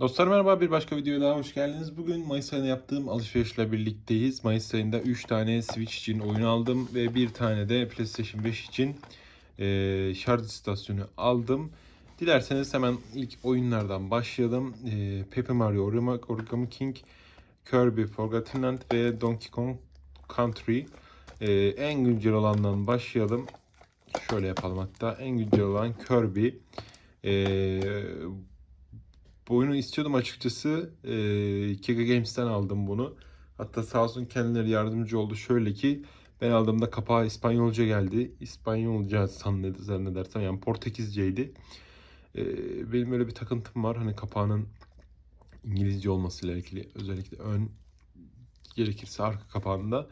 Dostlar merhaba bir başka videoya daha hoş geldiniz. Bugün Mayıs ayında yaptığım alışverişle birlikteyiz. Mayıs ayında 3 tane Switch için oyun aldım ve bir tane de PlayStation 5 için e, şarj istasyonu aldım. Dilerseniz hemen ilk oyunlardan başlayalım. E, Paper Mario Origami, King, Kirby Forgotten Land ve Donkey Kong Country. E, en güncel olandan başlayalım. Şöyle yapalım hatta. En güncel olan Kirby. E, bu oyunu istiyordum açıkçası. Ee, Kega Games'ten aldım bunu. Hatta sağ olsun kendileri yardımcı oldu. Şöyle ki ben aldığımda kapağı İspanyolca geldi. İspanyolca zanned- zannedersem yani Portekizceydi. Ee, benim öyle bir takıntım var. Hani kapağının İngilizce olmasıyla ilgili özellikle ön gerekirse arka kapağında.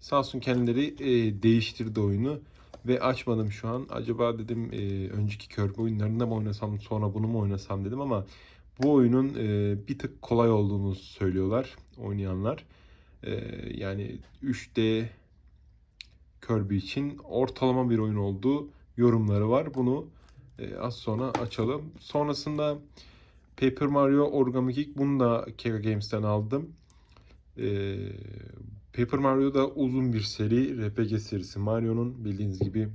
Sağ olsun kendileri e, değiştirdi oyunu ve açmadım şu an. Acaba dedim e, önceki Kirby oyunlarında mı oynasam sonra bunu mu oynasam dedim ama bu oyunun e, bir tık kolay olduğunu söylüyorlar oynayanlar. E, yani 3D Kirby için ortalama bir oyun olduğu yorumları var. Bunu e, az sonra açalım. Sonrasında Paper Mario Origami King bunu da Kega Games'ten aldım. E, Paper Mario da uzun bir seri, RPG serisi. Mario'nun bildiğiniz gibi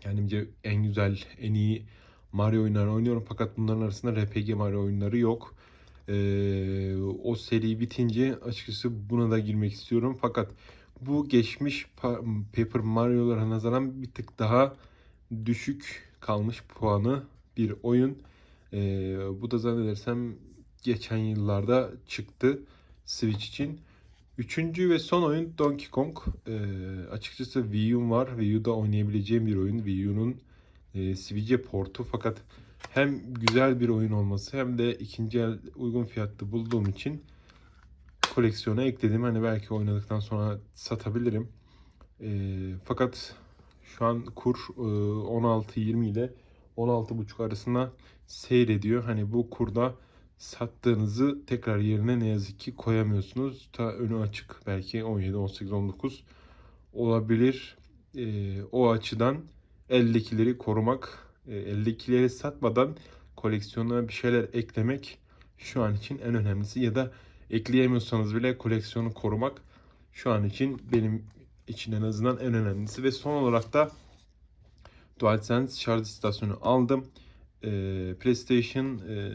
kendimce en güzel, en iyi Mario oyunları oynuyorum fakat bunların arasında RPG Mario oyunları yok. Ee, o seri bitince açıkçası buna da girmek istiyorum. Fakat bu geçmiş Pa- Paper Mario'lara nazaran bir tık daha düşük kalmış puanı bir oyun. Ee, bu da zannedersem geçen yıllarda çıktı Switch için. Üçüncü ve son oyun Donkey Kong. Ee, açıkçası Wii U'm var. Wii U'da oynayabileceğim bir oyun. Wii U'nun e, Switch'e portu fakat hem güzel bir oyun olması hem de ikinci el uygun fiyatlı bulduğum için koleksiyona ekledim. Hani belki oynadıktan sonra satabilirim. E, fakat şu an kur e, 16-20 ile 16.5 arasında seyrediyor. Hani bu kurda sattığınızı tekrar yerine ne yazık ki koyamıyorsunuz. Ta önü açık belki 17, 18, 19 olabilir. E, o açıdan eldekileri korumak, e, eldekileri satmadan koleksiyona bir şeyler eklemek şu an için en önemlisi ya da ekleyemiyorsanız bile koleksiyonu korumak şu an için benim için en azından en önemlisi ve son olarak da DualSense şarj istasyonu aldım. Ee, PlayStation e,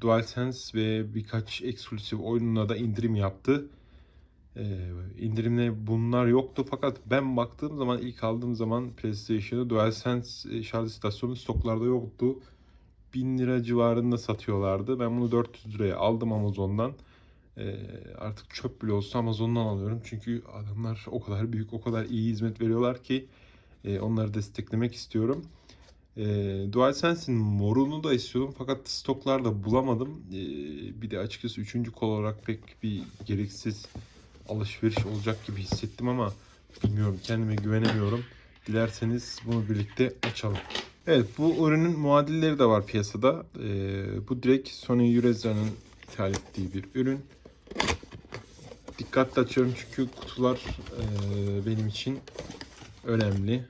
DualSense ve birkaç eksklusif oyununa da indirim yaptı. İndirimde bunlar yoktu fakat ben baktığım zaman ilk aldığım zaman PlayStation'ı DualSense e, şarj istasyonu stoklarda yoktu. 1000 lira civarında satıyorlardı. Ben bunu 400 liraya aldım Amazon'dan. Ee, artık çöp bile olsa Amazon'dan alıyorum. Çünkü adamlar o kadar büyük, o kadar iyi hizmet veriyorlar ki e, onları desteklemek istiyorum. E, DualSense'in morunu da istiyordum fakat stoklarda bulamadım. E, bir de açıkçası üçüncü kol olarak pek bir gereksiz alışveriş olacak gibi hissettim ama bilmiyorum kendime güvenemiyorum. Dilerseniz bunu birlikte açalım. Evet bu ürünün muadilleri de var piyasada. Ee, bu direkt Sony Eurasia'nın ithal ettiği bir ürün. Dikkatli açıyorum çünkü kutular e, benim için önemli.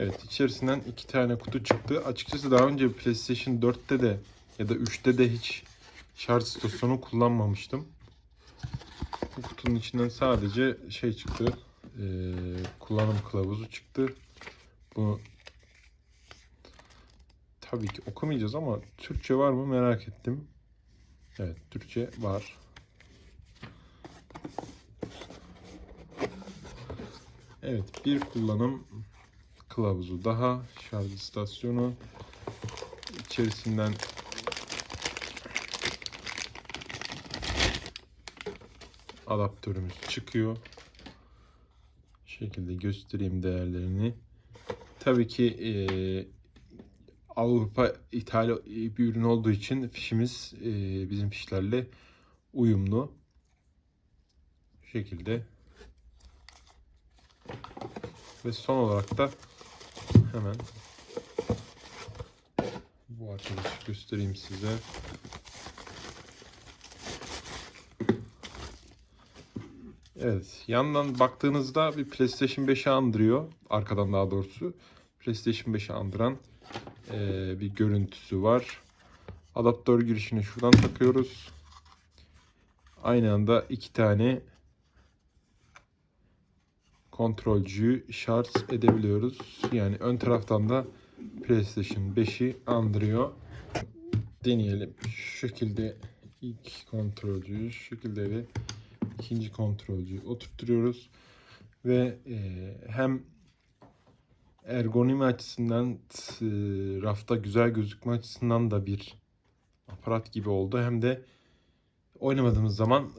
Evet içerisinden iki tane kutu çıktı. Açıkçası daha önce PlayStation 4'te de ya da 3'te de hiç şarj istasyonu kullanmamıştım. Bu kutunun içinden sadece şey çıktı. e, kullanım kılavuzu çıktı. Bu tabii ki okumayacağız ama Türkçe var mı merak ettim. Evet Türkçe var. Evet bir kullanım kılavuzu daha şarj istasyonu içerisinden adaptörümüz çıkıyor. Şu şekilde göstereyim değerlerini. Tabii ki e, Avrupa ithal bir ürün olduğu için fişimiz e, bizim fişlerle uyumlu. Şu şekilde. Ve son olarak da hemen bu arkadaşı göstereyim size. Evet, yandan baktığınızda bir PlayStation 5'i andırıyor. Arkadan daha doğrusu. PlayStation 5'i andıran eee, bir görüntüsü var. Adaptör girişini şuradan takıyoruz. Aynı anda iki tane kontrolcüyü şarj edebiliyoruz. Yani ön taraftan da PlayStation 5'i andırıyor. Deneyelim. Şu şekilde ilk kontrolcüyü, şu şekilde de ikinci kontrolcüyü oturtturuyoruz. Ve e, hem ergonomi açısından e, rafta güzel gözükme açısından da bir aparat gibi oldu. Hem de oynamadığımız zaman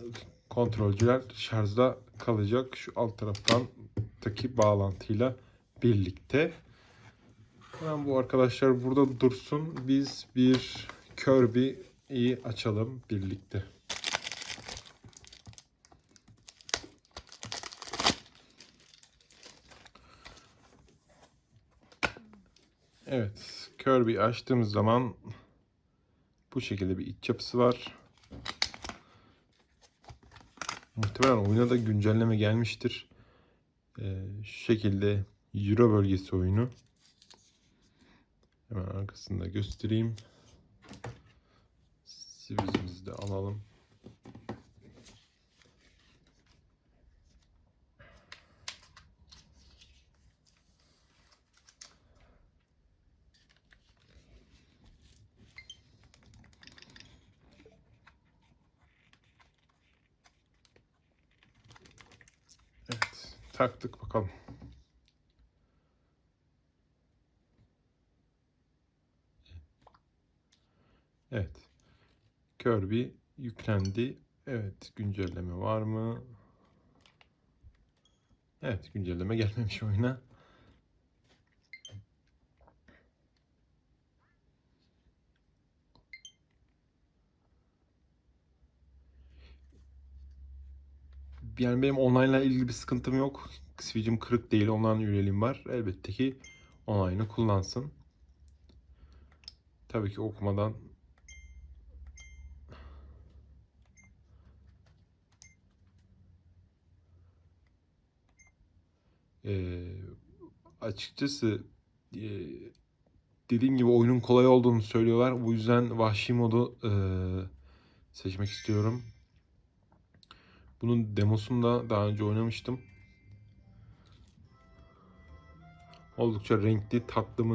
kontrolcüler şarjda kalacak. Şu alt taraftan taki bağlantıyla birlikte. Hemen bu arkadaşlar burada dursun. Biz bir Kirby'yi açalım birlikte. Evet, Kirby açtığımız zaman bu şekilde bir iç yapısı var. Muhtemelen oyuna da güncelleme gelmiştir. Ee, şu şekilde Euro bölgesi oyunu. Hemen arkasında göstereyim. Sivizimizi de alalım. Evet, taktık bakalım. Evet. Kirby yüklendi. Evet, güncelleme var mı? Evet, güncelleme gelmemiş oyuna. Yani benim online ile ilgili bir sıkıntım yok. Switch'im kırık değil, online üyeliğim var. Elbette ki online'ı kullansın. Tabii ki okumadan Ee, açıkçası e, dediğim gibi oyunun kolay olduğunu söylüyorlar. Bu yüzden vahşi modu e, seçmek istiyorum. Bunun demosunu da daha önce oynamıştım. Oldukça renkli, tatlı mı